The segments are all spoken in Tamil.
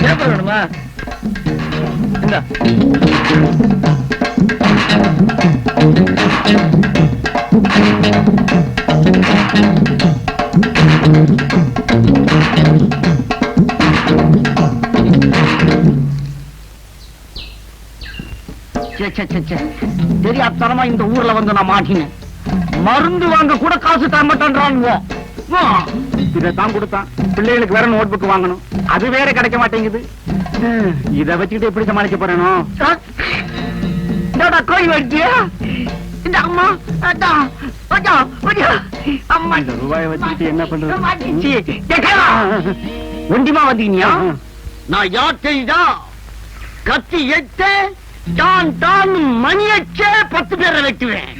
பேப்பர் வேணுமா இந்த. தெரியாத்தனமா இந்த ஊர்ல வந்து நான் மாட்டினேன். மருந்து வாங்க கூட காசு தரமாட்டான்றாங்க இதைத்தான் கொடுத்தான். பிள்ளைகளுக்கு வேற நோட் புக் வாங்கணும். அது வேற கிடைக்க மாட்டேங்குது. இத வச்சுக்கிட்டு எப்படி சமாளிக்க போறேனோ? கோழி வட்டியா இந்த அம்மா அதான். அம்மா. இந்த ரூபாயை என்ன பண்றது? ஒண்டிமா வந்தீங்க நான் யார் தெரியுதா கத்தி எட்டு டான் டான் மணி அச்சே பத்து பேரை வெட்டுவேன்.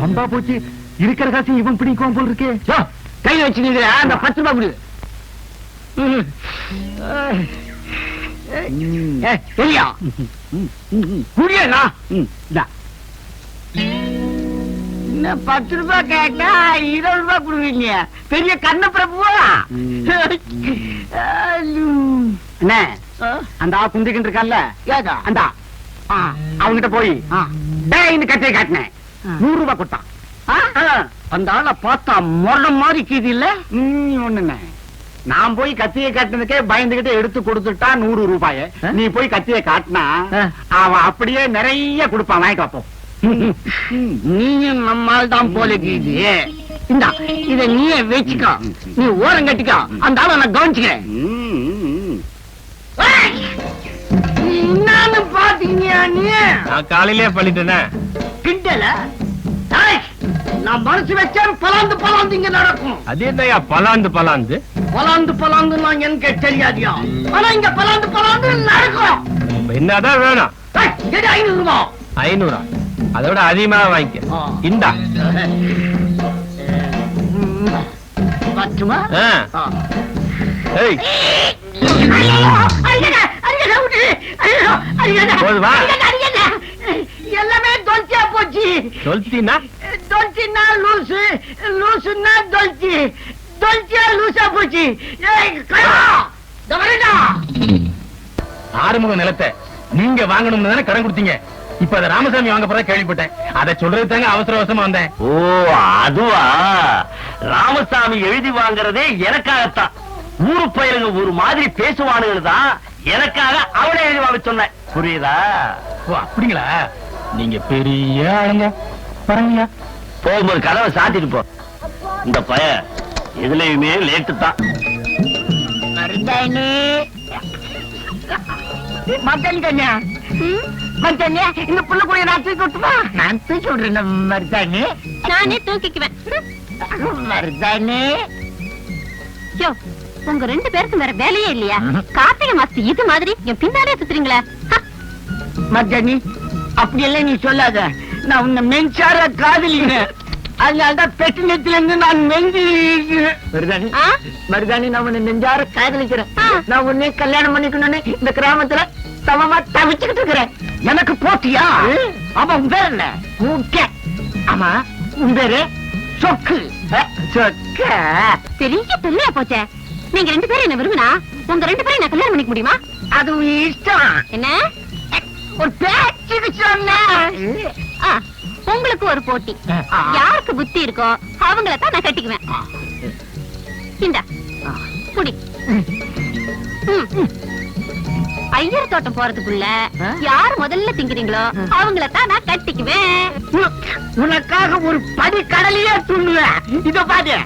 வம்பா போச்சு. இருக்கிற காசு இவன் பிடிக்கும் போல் இருக்கே. யோ, கை வச்சுனீங்க அந்த பத்து ரூபாய் கொடு. தெரியா? என்ன? பத்து ரூபாய் கேட்டா இருபது ரூபாய் கொடுவீங்க. பெரிய கண்ண பிரபுவா அண்ணே அந்த ஆ குந்திக்கிட்டு இருக்கான்ல அந்த. அவங்கிட்ட போய். டேய் கட்டையை காட்டினேன். நூறு ரூபாய் கொடுத்தான். அந்த ஆளை பார்த்தா முரண மாதிரி கீது இல்ல? ஒண்ணுண்ணே நான் போய் கத்தியை காட்டினதுக்கே பயந்துகிட்டு எடுத்து கொடுத்துட்டான் நூறு ரூபாய? நீ போய் கத்தியை காட்டினா. அவன் அப்படியே நிறைய கொடுப்பான். வாங்கிட்டு நீயும் நம்மால் தான் போல கீது. இந்தா இத நீயே வச்சுக்கோ. நீ ஓரம் கட்டிக்கோ. அந்த ஆளை நான் கவனிச்சுக்கிறேன். என்னன்னு பாத்தீங்க நீ? நான் காலையிலே பண்ணிட்டேனே கிண்டல? நான் மனசு வச்சேன் பலாந்து பலாந்து இங்க நடக்கும். அது பலாந்து பலாந்து பலாந்து? பலாந்து நான் எனக்கு தெரியாதியா? ஆனா இங்க பலாந்து பலாந்து நடக்கும். என்னதான் வேணும்? ஐநூறு ரூபா. ஐநூறா? அதோட அதிகமா வாங்கிக்க. இந்தா. பத்துமா. ஏய். எல்லாமே தொல்ச்சியா போச்சு சொல்லிட்டீன்னா தொல்ச்சின்னா லூசு லூசுன்னா தொல்ச்சி தொல்ச்சியா லூசா போச்சு. ஆறுமுக நிலத்தை நீங்க வாங்கணும்னு தானே கடன் கொடுத்தீங்க. இப்ப அதை ராமசாமி வாங்க போறதா கேள்விப்பட்டேன். அதை சொல்றது தாங்க அவசர அவசரமா வந்தேன். ஓ அதுவா? ராமசாமி எழுதி வாங்குறதே எனக்காகத்தான். ஊரு பயிலுங்க ஒரு மாதிரி பேசுவானுங்க தான் எனக்காக அவனை எழுதி வாங்க சொன்னேன். புரியுதா? ஓ அப்படிங்களா? நீங்க பெரிய ஆளுங்க. பரவாயில்ல போகும்போது கதவை சாத்திட்டு போ. இந்த பய எதுலயுமே லேட்டு தான் மத்தன் கண்ணா மத்தனே இந்த புள்ள கூட நான் தூக்கி விட்டுமா நான் தூக்கி விடுறேன் மருதாணி. நானே தூக்கிக்குவேன். மருதாணி. யோ உங்க ரெண்டு பேருக்கும் வேற வேலையே இல்லையா? கார்த்திகை மாசத்து இது மாதிரி என் பின்னாலே சுத்துறீங்களே? ஹ, மர்ஜானி அப்படியெல்லாம் நீ சொல்லாத. நான் உன்னை மென்சார காதலிக்கிறேன் அதனாலதான் பெட்டு நெத்தில இருந்து நான் மெஞ்சி மருதாணி ஆ? மருதாணி நான் உன்னை நெஞ்சார காதலிக்கிறேன். நான் உன்னை கல்யாணம் பண்ணிக்கணும்னு இந்த கிராமத்துல சமமா தவிச்சுக்கிட்டு இருக்கிறேன். எனக்கு போட்டியா? ஆமா உன் பேர் என்ன? முக்க. ஆமா உன் பேரு? சொக்கு. சொக்க. பெரிய தொல்லையா போச்சே. நீங்க ரெண்டு பேரும் என்ன விரும்பினா உங்க ரெண்டு பேரும் நான் கல்யாணம் பண்ணிக்க முடியுமா? அது இஷ்டம். என்ன? ஒரு பேச்சுக்கு சொன்ன ஆ, உங்களுக்கு ஒரு போட்டி. யாருக்கு புத்தி இருக்கோ அவங்கள தான் நான் கட்டிக்குவேன். இந்த. ஐயர் தோட்டம் போறதுக்குள்ள? யார் முதல்ல திங்கிறீங்களோ அவங்கள தான் நான் கட்டிக்குவேன். உனக்காக ஒரு படி கடலையே துண்ணுவேன் இத பாரு.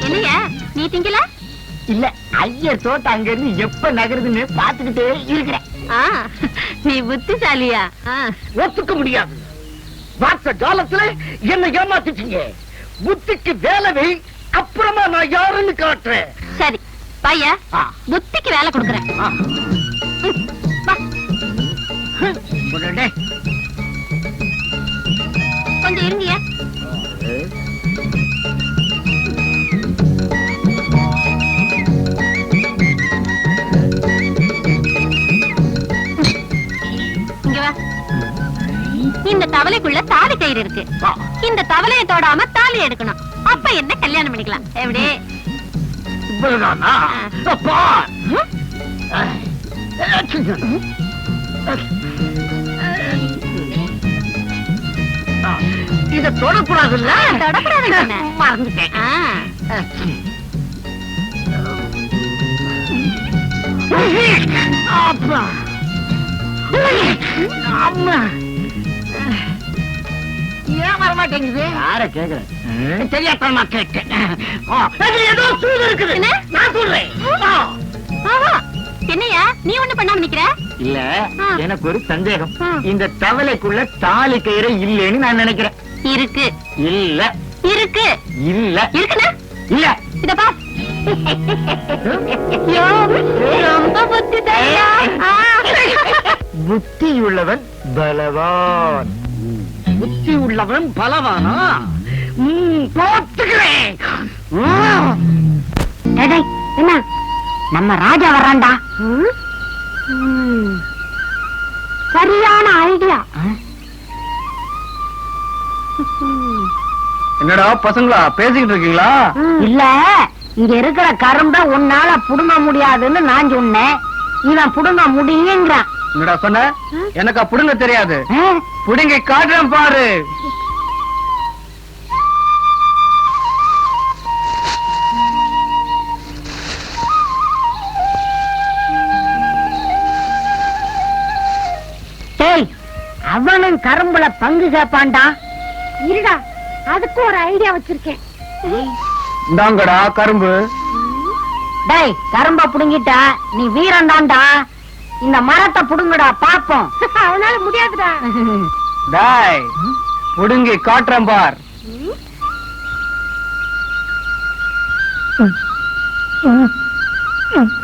என்னைய நீ திங்கல? இல்ல ஐயர் தோட்டம் அங்க இருந்து எப்ப நகருதுன்னு பாத்துக்கிட்டே இருக்கிறேன். நீ புத்திசாலியா. ஒத்துக்க முடியாது. வார்த்த காலத்துல என்ன ஏமாத்திட்டீங்க. புத்திக்கு வேலை வை அப்புறமா நான் யாருன்னு காட்டுறேன். சரி பைய. புத்திக்கு வேலை கொடுக்குறேன். கொஞ்சம் இருங்கயா இந்த தவளைக்குள்ள தாலி கயிறு இருக்கு. இந்த தவளையை தொடாம தாலி எடுக்கணும். அப்ப என்ன கல்யாணம் பண்ணிக்கலாம்? எப்படி? இத தொடக்கூடாதுல்ல? தொடக்கூடாதுன்னு சொன்னேன். மறந்துட்டேன். அப்பா! அம்மா! ஏன் வரமாட்டேங்குது. யார கேக்குறேன்? தெரியாதமா கேட்டேன். ஆ, அதுல ஏதோ சூடு இருக்குது. என்ன? நான் சொல்றேன். ஆ. ஆஹா. என்னய்யா நீ ஒண்ணு பண்ணாம நிக்கிற? இல்ல. எனக்கு ஒரு சந்தேகம். இந்த தவளைக்குள்ள தாலி கயிறு இல்லைன்னு நான் நினைக்கிறேன். இருக்கு. இல்ல. இருக்கு. இல்ல. இருக்குண்ணா இல்ல. இத ஐயோ, ரொம்ப புத்தி தரியா புத்தி உள்ளவன் பலவான். புத்தி உள்ளவன் பலவானா? ம், போத்துக்கிறேன். என்ன? நம்ம ராஜா வர்றான்டா. சரியான ஐடியா. என்னடா பசங்களா பேசிக்கிட்டு இருக்கீங்களா? இல்ல இங்க இருக்கிற கரும்ப உன்னால புடுங்க முடியாதுன்னு நான் சொன்னேன். இவன் புடுங்க முடியுங்கிறான் என்னடா சொன்ன? எனக்கு புடுங்க தெரியாது? புடுங்கி காட்டுறேன் பாரு. டேய் அவனும் கரும்புல பங்கு கேப்பான்டா. இருடா அதுக்கு ஒரு ஐடியா வச்சிருக்கேன். இந்தாங்கடா கரும்பு. டேய் கரும்ப புடுங்கிட்டா நீ வீரன் தான்டா இந்த மரத்தை புடுங்கடா பாப்போம் அவனால முடியாதுடா. டாய் புடுங்கி காட்டுறேன் பார். மரத்தை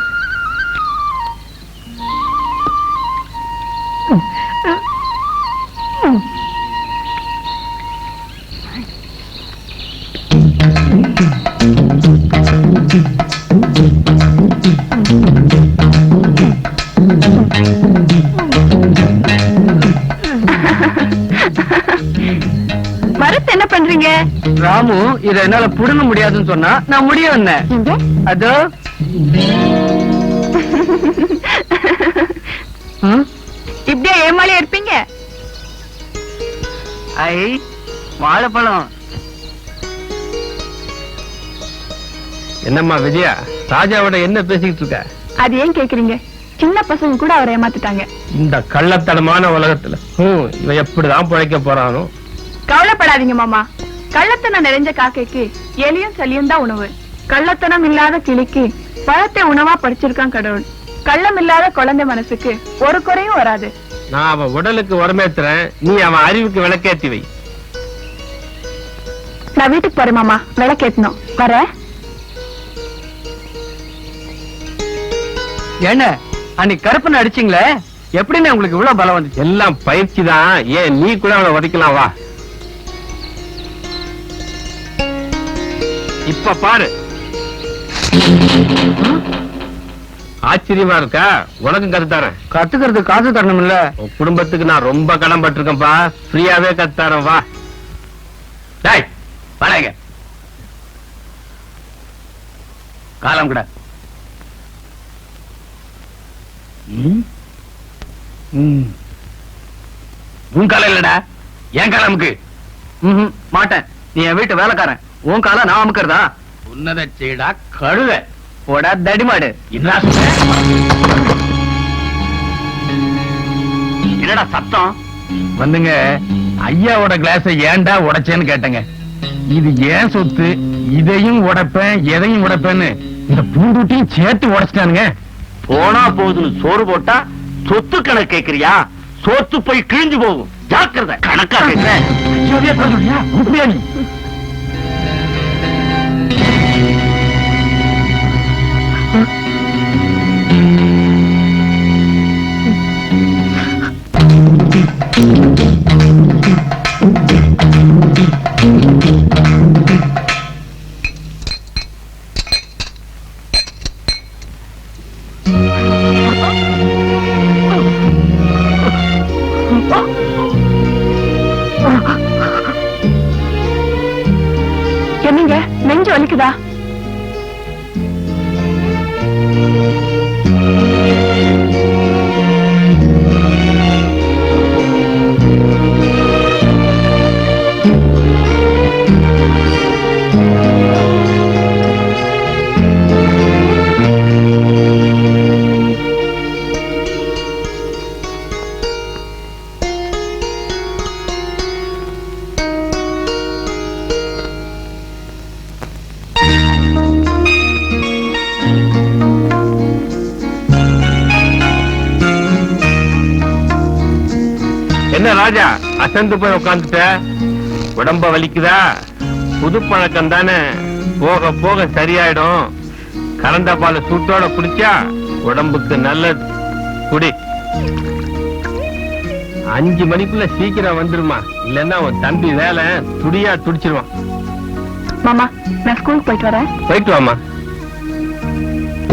ராமு இத என்னால புடுங்க முடியாதுன்னு சொன்னா நான் முடிய வந்தேன். அதோ? இப்படியே ஏமாளியா இருப்பீங்க ஐ வாழைப்பழம். என்னம்மா விஜயா ராஜாவோட என்ன பேசிக்கிட்டு இருக்க? அது ஏன் கேக்குறீங்க? சின்ன பசங்க கூட அவரை ஏமாத்திட்டாங்க. இந்த கள்ளத்தனமான உலகத்துல. இவன் எப்படிதான் பிழைக்க போறானோ. கவலைப்படாதீங்க மாமா. கள்ளத்தனம் நிறைஞ்ச காக்கைக்கு எலியும் சளியும் தான் உணவு. கள்ளத்தனம் இல்லாத கிளிக்கு பழத்தை உணவா படிச்சிருக்கான் கடவுள். கள்ளம் இல்லாத குழந்தை மனசுக்கு ஒரு குறையும் வராது. நான் அவன் உடலுக்கு உரமேத்துறேன் நீ அவன் அறிவுக்கு விளக்கேத்தி வை. நான் வீட்டுக்கு போறேன் மாமா. விளக்கேத்தணும். வர. என்ன? அன்னைக்கு கருப்பன் அடிச்சீங்களே? எப்படின்னு உங்களுக்கு இவ்வளவு பலம் வந்துச்சு? எல்லாம் பயிற்சி தான் ஏன் நீ கூட அவனை உதைக்கலாம் வா. இப்ப பாரு. ஆச்சரியமா இருக்கா? உனக்கும் கத்து தரேன் கத்துக்கிறது காசு தரணும் இல்ல குடும்பத்துக்கு நான் ரொம்ப கடன் பட்டிருக்கேன்ப்பா. ஃப்ரீயாவே கத்து தரேன் வா. டேய் வாடகைங்க காலம் கூட. உன் காலம் இல்லடா. என் காலமுக்கு. மாட்டேன். நீ என் வீட்டு வேலைக்காரன். உன் காலை நான் அமுக்கிறதா? உன்னத செய்டா கழுத. போடா தடிமாடு? என்னடா சத்தம்? வந்துங்க. ஐயாவோட கிளாஸ ஏன்டா உடைச்சேன்னு கேட்டேங்க. இது ஏன் சொத்து? இதையும் உடைப்பேன் எதையும் உடைப்பேன்னு இந்த பூண்டுட்டியும் சேர்த்து உடைச்சிட்டானுங்க. போனா போகுதுன்னு சோறு போட்டா சொத்து கணக்கு கேக்குறியா? சோத்து போய் கிழிஞ்சு போகும். ஜாக்கிரதை. கணக்கா கேக்குறேன் என்னங்க நெஞ்சு வலிக்குதா? அசந்து போய் உட்காந்துட்ட உடம்ப வலிக்குதா? புது பழக்கம் தானே. போக போக சரியாயிடும். கறந்த பால சூட்டோட குடிச்சா உடம்புக்கு நல்லது. குடி. அஞ்சு மணிக்குள்ள சீக்கிரம் வந்துருமா. இல்லன்னா உன் தம்பி வேலை துடியா துடிச்சிருவான். மாமா நான் ஸ்கூலுக்கு போயிட்டு வரேன். போயிட்டு வாமா